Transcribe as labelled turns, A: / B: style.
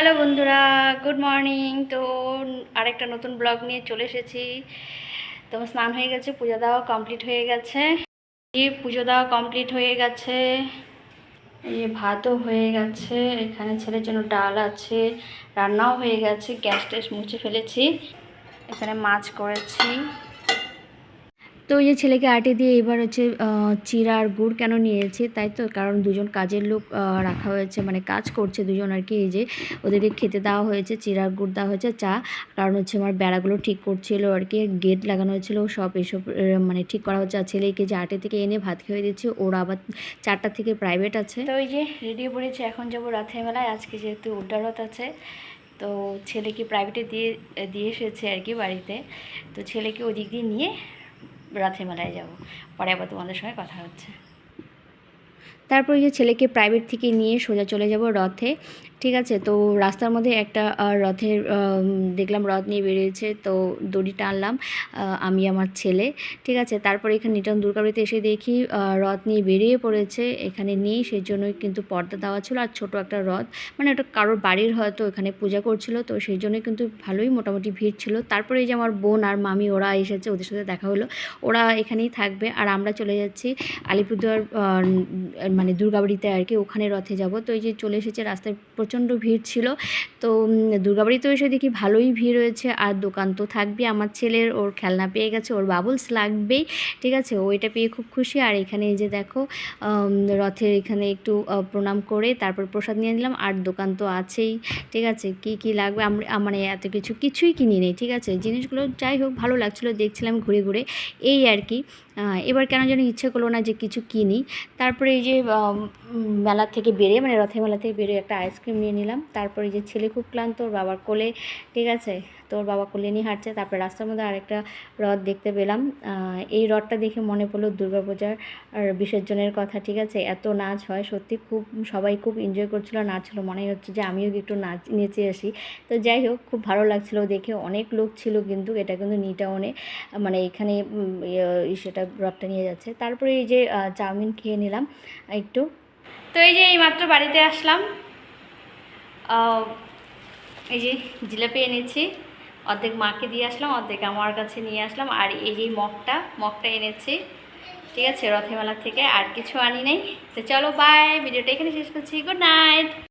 A: Hello বন্ধুরা, good morning. তো আরেকটা নতুন ব্লগ নিয়ে চলে এসেছি। তোমার স্নান হয়ে গেছে, পূজা দেওয়া কমপ্লিট হয়ে গেছে। পুজো দেওয়া কমপ্লিট হয়ে গেছে। এই ভাতও হয়ে গেছে। এখানে ছেলের জন্য ডাল আছে, রান্নাও হয়ে গেছে, গ্যাস ট্যাস মুছে ফেলেছি। এখানে মাছ করেছি। তো ওই যে ছেলেকে আটে দিয়ে এবার হচ্ছে চিড়া আর গুড় কেন নিয়েছি? তাই তো, কারণ দুজন কাজের লোক রাখা হয়েছে মানে কাজ করছে দুজন আর কি। এই যে ওদেরকে খেতে দেওয়া হয়েছে চিড়া আর গুড় দেওয়া হয়েছে, চা। কারণ হচ্ছে আমার বেড়াগুলো ঠিক করছিল আর কি, গেট লাগানো হয়েছিল, সব এসব মানে ঠিক করা হচ্ছে। আর ছেলেকে যে আটে থেকে এনে ভাত খেয়ে দিচ্ছে, ওরা আবার চারটা থেকে প্রাইভেট আছে। তো ওই যে রেডি পড়েছি, এখন যাব রাতের মেলায় আজকে যেহেতু উড্ডারত আছে, তো ছেলেকে প্রাইভেটে দিয়ে দিয়ে এসেছে আর কি বাড়িতে। তো ছেলেকে ওদিক দিয়ে নিয়ে রাতের মেলায় যাব। পরে আবার তোমাদের সঙ্গে কথা হচ্ছে। তারপর যে ছেলেকে প্রাইভেট থেকে নিয়ে সোজা চলে যাব রথে, ঠিক আছে? তো রাস্তার মধ্যে একটা রথের দেখলাম রথ নিয়ে বেরিয়েছে, তো দড়ি টানলাম আমি আমার ছেলে, ঠিক আছে? তারপর এখানে নিটন দুর্গাবাড়িতে এসে দেখি রথ নিয়ে বেরিয়ে পড়েছে, এখানে নেই সেই জন্যই কিন্তু পর্দা দেওয়া ছিল, আর ছোট একটা রথ মানে ওটা কারোর বাড়ির হয়তো এখানে পূজা করছিল, তো সেই জন্যই কিন্তু ভালোই মোটামুটি ভিড় ছিল। তারপরে এই যে আমার বোন আর মামি, ওরা এসেছে, ওদের সাথে দেখা হলো, ওরা এখানেই থাকবে, আর আমরা চলে যাচ্ছি আলিপুরদুয়ার মানে দুর্গাবাড়িতে আর কি ওখানে রথে যাব। তো এই যে চলে এসেছে, রাস্তায় প্রচণ্ড ভিড় ছিল। তো দুর্গাবাড়িতেও এসে দেখি ভালোই ভিড় রয়েছে। আর দোকান তো থাকবে আমার ছেলের ওর খেলনা পেয়ে গেছে, ওর বাবলস লাগবেই। ঠিক আছে? ও এটা পেয়ে খুব খুশি। আর এখানে এই যে দেখো রথের এখানে একটু প্রণাম করে তারপর প্রসাদ নিয়ে নিলাম। আর দোকান তো আছেই। ঠিক আছে? কি কি লাগবে? মানে এত কিছু কিছুই কিনি নেই। ঠিক আছে? জিনিসগুলো যাই হোক, ভালো লাগছিল। দেখছিলাম ঘুরে ঘুরে। এই আর কি। এবার কেন যেন ইচ্ছে করল না যে কিছু কিনি। তারপরে এই যে মেলা থেকে বেরিয়ে মানে রথের মেলা থেকে বেরিয়ে একটা আইসক্রিম নিয়ে নিলাম। তারপরে যে ছেলে খুব ক্লান্ত ওর বাবার কোলে ঠিক আছে? তোর বাবা কোলে নিয়ে হাঁটছে তারপরে রাস্তার মধ্যে আরেকটা রথ দেখতে পেলাম। এই রথটা দেখে মনে পড়ল দুর্গাপূজার আর বিসর্জনের কথা ঠিক আছে? এত নাচ হয় সত্যি খুব সবাই খুব এনজয় করছিল নাচছিল মনে হচ্ছে যে আমিও একটু নাচ নেচে আসি। তো যাই হোক খুব ভালো লাগছিল দেখে। অনেক লোক ছিল কিন্তু এটা কিন্তু নিটাউনে মানে এখানে ইয়ে, সেটা রথটা নিয়ে যাচ্ছে। তারপরে এই যে চাউমিন খেয়ে নিলাম। একটু। তো এই যে এইমাত্র বাড়িতে আসলাম। এই যে জিলাপি এনেছি। অর্ধেক মাকে দিয়ে আসলাম, অর্ধেক আমার কাছে নিয়ে আসলাম। আর এই যে মগটা মগটা এনেছি। ঠিক আছে রথেমেলা থেকে আর কিছু আনি নাই। তো চলো বাই ভিডিওটা এখানে শেষ করছি। Good night